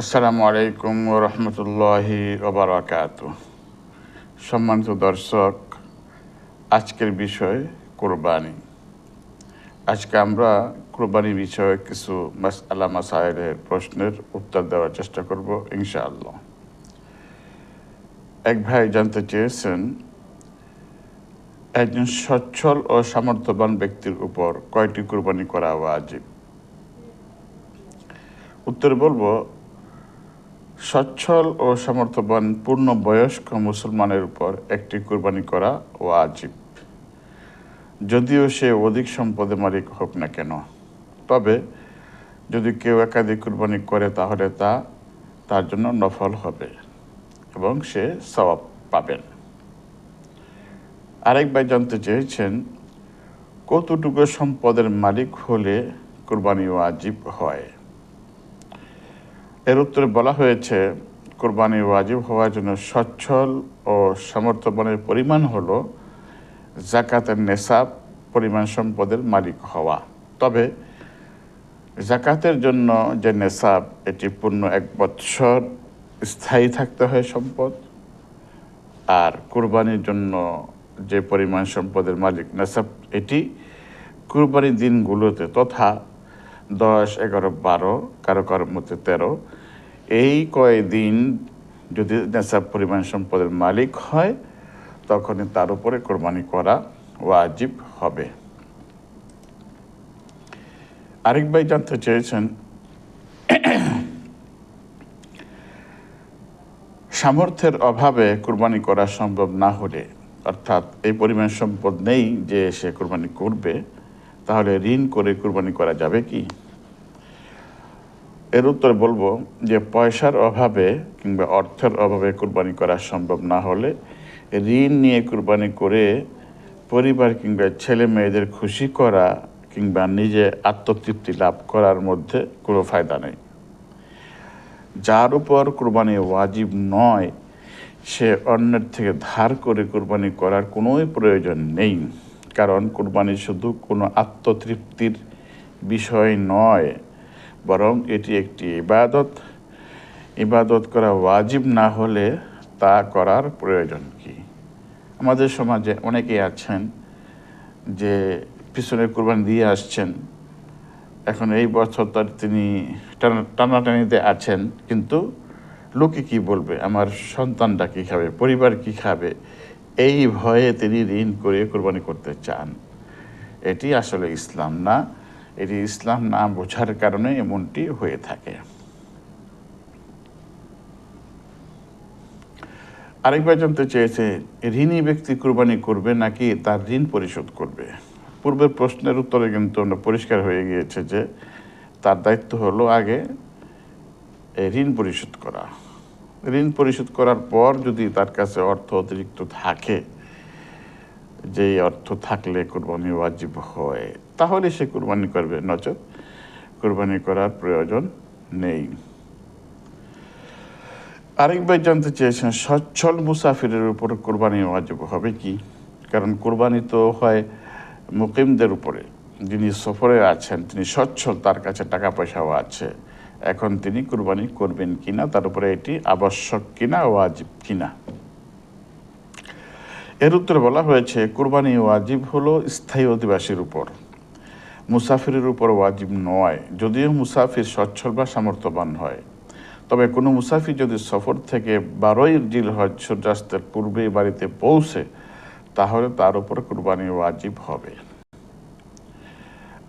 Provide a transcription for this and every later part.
আসসালামু আলাইকুম রহমতুল্লাহি ওবরাকাত সম্মানিত দর্শক, আজকের বিষয় কোরবানি। আজকে আমরা কোরবানি বিষয়ে কিছু মাস আলা মাসাইলের প্রশ্নের উত্তর দেওয়ার চেষ্টা করব, ইনশাআল্লাহ। এক ভাই জানতে চেয়েছেন, একজন সচ্ছল ও সামর্থ্যবান ব্যক্তির উপর কয়টি কোরবানি করা ওয়াজিব? উত্তর বলব সচ্ছল ও সামর্থ্যবান পূর্ণ বয়স্ক মুসলমানের উপর একটি কোরবানি করা ও ওয়াজিব। যদিও সে অধিক সম্পদের মালিক হোক না কেন, তবে যদি কেউ একাধিক কুরবানি করে তাহলে তা তার জন্য নফল হবে এবং সে সওয়াব পাবেন। আরেক ভাই জানতে চেয়েছেন, কতটুকু সম্পদের মালিক হলে কোরবানি ওয়াজিব হয়? এর উত্তরে বলা হয়েছে, কোরবানি ওয়াজিব হওয়ার জন্য সচ্ছল ও সামর্থ্যবানের পরিমাণ হল জাকাতের নেশাব, পরিমাণ সম্পদের মালিক হওয়া। তবে জাকাতের জন্য যে নেশাব, এটি পূর্ণ এক বৎসর স্থায়ী থাকতে হয় সম্পদ। আর কোরবানির জন্য যে পরিমাণ সম্পদের মালিক নেশাব, এটি কোরবানির দিনগুলোতে তথা দশ, এগারো, বারো, কারও কারোর মধ্যে তেরো। এই কয়দিন যদি নেশাব পরিমাণ সম্পদের মালিক হয়, তখনই তার উপরে কোরবানি করা ওয়াজিব হবে। আরেক ভাই জানতে চেয়েছেন, সামর্থ্যের অভাবে কোরবানি করা সম্ভব না হলে, অর্থাৎ এই পরিমাণ সম্পদ নেই যে সে কোরবানি করবে তাহলে ঋণ করে কুরবানি করা যাবে কি? এর উত্তর বলব যে পয়সার অভাবে কিংবা অর্থের অভাবে কুরবানি করা সম্ভব না হলে ঋণ নিয়ে কুরবানি করে পরিবার কিংবা ছেলে মেয়েদের খুশি করা কিংবা নিজে আত্মতৃপ্তি লাভ করার মধ্যে কোনো ফায়দা নেই। যার উপর কোরবানি ওয়াজিব নয়, সে অন্যের থেকে ধার করে কোরবানি করার কোনোই প্রয়োজন নেই। কারণ কোরবানি শুধু কোনো আত্মতৃপ্তির বিষয় নয়, বরং এটি একটি ইবাদত। ইবাদত করা ওয়াজিব না হলে তা করার প্রয়োজন কি? আমাদের সমাজে অনেকেই আছেন যে পিছনে কোরবানি দিয়ে আসছেন। এখন এই বছর তার তিনি টানা- টানাটানিতে আছেন, কিন্তু লোকে কি বলবে? আমার সন্তানটা কি খাবে? পরিবার কি খাবে? এই ভয়ে তিনি ঋণ করে কোরবানি করতে চান। এটি আসলে ইসলাম না। এটি ইসলাম না বোঝার কারণে এমনটি হয়ে থাকে। আরেকবার জানতে চেয়েছে, ঋণী ব্যক্তি কোরবানি করবে নাকি তার ঋণ পরিশোধ করবে? পূর্বের প্রশ্নের উত্তরে কিন্তু আমরা পরিষ্কার হয়ে গিয়েছে যে, তার দায়িত্ব হলো আগে ঋণ পরিশোধ করা। ঋণ পরিশোধ করার পর যদি তার কাছে অর্থ অতিরিক্ত থাকে, যেই অর্থ থাকলে কোরবানি ওয়াজিব হয়, তাহলে সে কোরবানি করবে। নচেত কোরবানি করার প্রয়োজন নেই। আরেকবার জানতে চেয়েছেন, সচ্ছল মুসাফিরের উপর কোরবানি ওয়াজিব হবে কি? কারণ কোরবানি তো হয় মুকিমদের উপরে। যিনি সফরে আছেন, তিনি সচ্ছল, তার কাছে টাকা পয়সাও আছে। এখন তিনি কোরবানি করবেন কিনা, তার উপরে এটি আবশ্যক কিনা, ওয়াজিব কিনা? এর উত্তরে বলা হয়েছে, কোরবানি ওয়াজিব হলো স্থায়ী অধিবাসীর উপর। মুসাফিরের উপর ওয়াজিব নয়, যদিও মুসাফির সচ্ছল বা সামর্থ্যবান হয়। তবে কোনো মুসাফির যদি সফর থেকে বারোই জিল হজ সূর্যাস্তের পূর্বেই বাড়িতে পৌঁছে, তাহলে তার উপর কুরবানি ওয়াজিব হবে।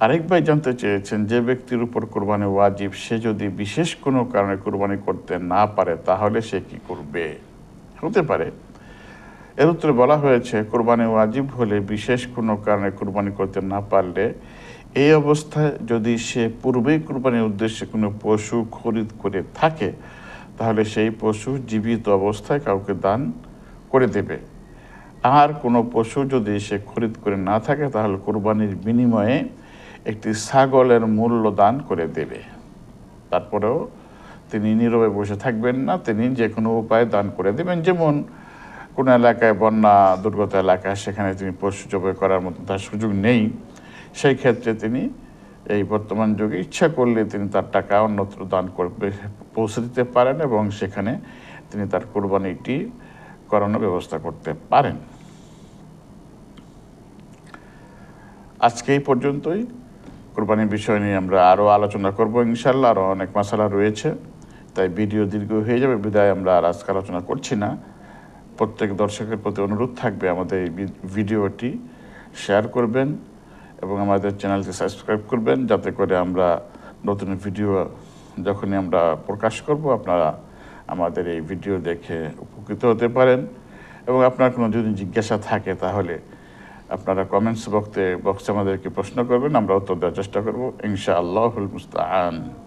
আরেক ভাই জানতে চেয়েছেন, যে ব্যক্তির উপর কোরবানি ওয়াজিব, সে যদি বিশেষ কোনো কারণে কোরবানি করতে না পারে, তাহলে সে কি করবে? হতে পারে। এর উত্তরে বলা হয়েছে, কোরবানি ওয়াজিব হলে বিশেষ কোনো কারণে কোরবানি করতে না পারলে, এই অবস্থায় যদি সে পূর্বেই কোরবানির উদ্দেশ্যে কোনো পশু খরিদ করে থাকে, তাহলে সেই পশু জীবিত অবস্থায় কাউকে দান করে দেবে। আর কোনো পশু যদি সে খরিদ করে না থাকে, তাহলে কোরবানির বিনিময়ে একটি ছাগলের মূল্য দান করে দেবে। তারপরেও তিনি নীরবে বসে থাকবেন না, তিনি যে কোনো উপায়ে দান করে দেবেন। যেমন কোনো এলাকায় বন্যা, দুর্গত এলাকায় সেখানে তিনি পশু জবাই করার মতো তার সুযোগ নেই। সেই ক্ষেত্রে তিনি এই বর্তমান যুগে ইচ্ছা করলে তিনি তার টাকা অন্যত্র দান করবে, পৌঁছে দিতে পারেন এবং সেখানে তিনি তার কোরবানিটি করানোর ব্যবস্থা করতে পারেন। আজকে এই পর্যন্তই। কোরবানির বিষয় নিয়ে আমরা আরও আলোচনা করব ইনশাল্লাহ আরও অনেক মশালা রয়েছে। তাই ভিডিও দীর্ঘ হয়ে যাবে, বিদায় আমরা আর আজকে আলোচনা করছি না। প্রত্যেক দর্শকের প্রতি অনুরোধ থাকবে আমাদের এই ভিডিওটি শেয়ার করবেন এবং আমাদের চ্যানেলটি সাবস্ক্রাইব করবেন, যাতে করে আমরা নতুন ভিডিও যখনই আমরা প্রকাশ করব, আপনারা আমাদের এই ভিডিও দেখে উপকৃত হতে পারেন। এবং আপনার কোনো যদি জিজ্ঞাসা থাকে, তাহলে আপনারা কমেন্টস বক্সে বক্সে আমাদেরকে প্রশ্ন করবেন, আমরা উত্তর দেওয়ার চেষ্টা করব। ইনশা আল্লাহুল মুস্তাআন।